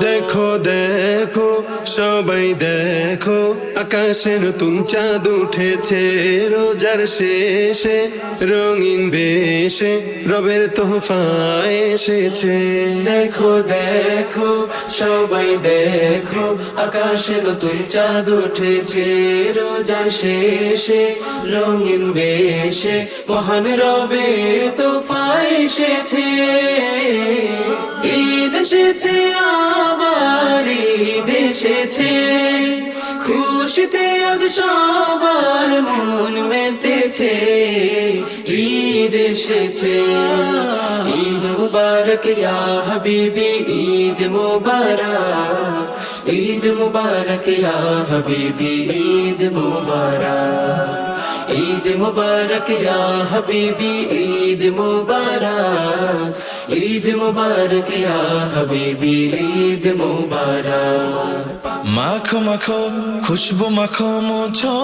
দেখো দেখো সবাই দেখো আকাশে নতুন চাঁদ উঠেছে, রোজার শেষে রঙিন বেশে, রবের তোহফা এসেছে। দেখো দেখো, সবাই দেখো আকাশে নতুন চাঁদ উঠেছে, রোজার শেষে রঙিন বেশে, মহান রবে তো এসেছে। ঈদ এসেছে আবার। এসেছে। খুশিতে আজ সবার মন মেতেছে। ঈদ এসেছে। ঈদ মুবারক ইয়া হাবিবি, ঈদ মুবারক। ঈদ মুবারক ইয়া হাবিবি, ঈদ মুবারক। ঈদ মুবারক ইয়া হাবিবি, ঈদ মুবারক। ঈদ মুবারক ইয়া হাবিবি, ঈদ মুবারক। মাখো মাখো খুশবু মাখো মোছো